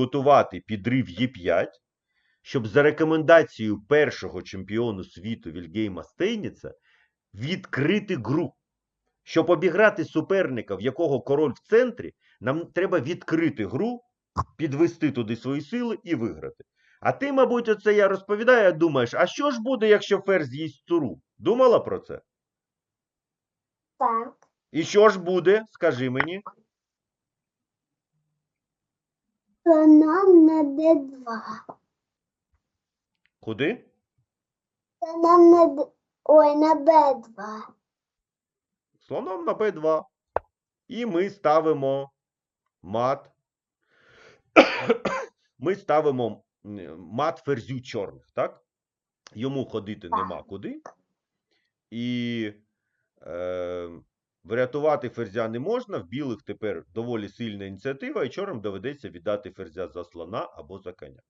підготувати підрив Е5, щоб за рекомендацією першого чемпіону світу Вільгейма Стейніца відкрити гру. Щоб обіграти суперника, в якого король в центрі, нам треба відкрити гру, підвести туди свої сили і виграти. А ти, мабуть, оце я розповідаю, а думаєш, а що ж буде, якщо ферзь з'їсть туру? Думала про це? Так. І що ж буде? Скажи мені. Слоном на Д2. Куди? Слоном на Д... Ой, на Б2. Слоном на Б2. І ми ставимо мат. Ми ставимо мат ферзю чорних, так? Йому ходити нема куди. І е, врятувати ферзя не можна. В білих тепер доволі сильна ініціатива, і чорним доведеться віддати ферзя за слона або за коня.